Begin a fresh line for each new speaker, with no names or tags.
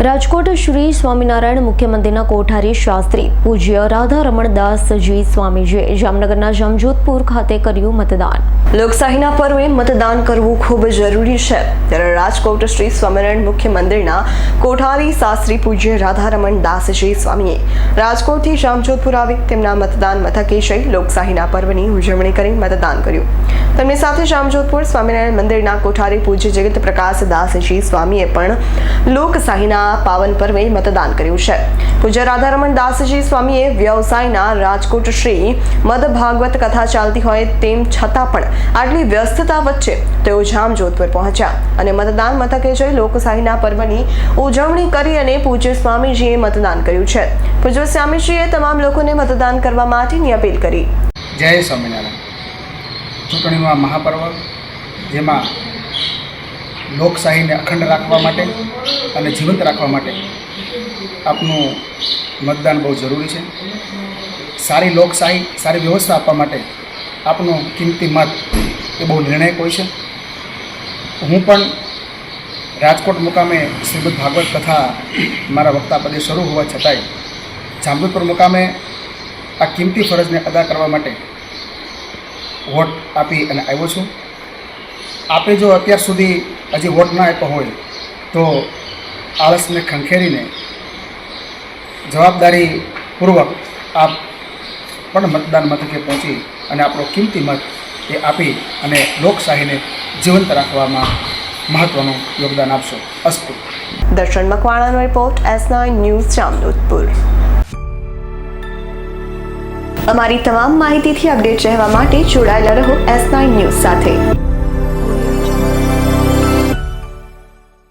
રાજકોટ શ્રી સ્વામિનારાયણ મુખ્ય મંદિરના કોઠારી શાસ્ત્રી પૂજ્ય રાધા રમણદાસજી સ્વામીજીએ જામનગરના જમજોધપુર ખાતે કર્યું મતદાન. લોકશાહીના પર્વે મતદાન કરવું ખૂબ જરૂરી છે. ત્યારે રાજકોટ શ્રી સ્વામિનારાયણ મુખ્ય મંદિરના કોઠારી શાસ્ત્રી પૂજ્ય રાધારમણ દાસજી સ્વામીએ રાજકોટથી જામજોધપુર આવી તેમના મતદાન મથકે જઈ લોકશાહીના પર્વની ઉજવણી કરી મતદાન કર્યું. તેમની સાથે જામજોધપુર સ્વામિનારાયણ મંદિરના કોઠારી પૂજ્ય જગત પ્રકાશ દાસજી સ્વામીએ પણ લોકશાહીના પાવન પર્વે મતદાન કર્યું છે. પૂજ્ય રાધારમણ દાસજી સ્વામીએ વ્યવસાયના રાજકોટ શ્રી મદ ભાગવત કથા ચાલતી હોય તેમ છતાં પણ આટલી વ્યસ્તતા વચ્ચે તેઓ જામજોધપુર પહોંચ્યા અને મતદાન મથકે જઈ લોકશાહીના પર્વની ઉજવણી કરી અને પૂજ્ય સ્વામીજીએ મતદાન કર્યું છે. પૂજ્ય સ્વામીજીએ તમામ લોકોને મતદાન કરવા માટેની અપીલ કરી.
જય સ્વામિનારાયણ. ચૂંટણીમાં મહાપર્વ, જેમાં લોકશાહીને અખંડ રાખવા માટે અને જીવંત રાખવા માટે આપનું મતદાન બહુ જરૂરી છે. સારી લોકશાહી સારી વ્યવસ્થા આપવા માટે આપનો કિંમતી મત એ બહુ નિર્ણાયક હોય છે. હું પણ રાજકોટ મુકામે શ્રીમદ ભાગવત કથા મારા વક્તા પદે શરૂ હોવા છતાંય જામજોધપુર મુકામે આ કિંમતી ફરજને અદા કરવા માટે વોટ આપી અને આવ્યો છું. આપે જો અત્યાર સુધી હજી વોટ ના આપ્યો હોય તો આળસને ખંખેરીને જવાબદારીપૂર્વક આપ પણ મતદાન મથકે પહોંચી અને આપણો કિંમતી મત એ આપી અને લોકશાહીને જીવંત રાખવામાં મહત્ત્વનું યોગદાન આપશો. અસ્તુ.
Darshan મકવાણાનો report, S nine news Jamjodhpur અમારી તમામ માહિતીથી અપડેટ રહેવા માટે જોડાયેલા રહો એસ નાઇન ન્યૂઝ સાથે.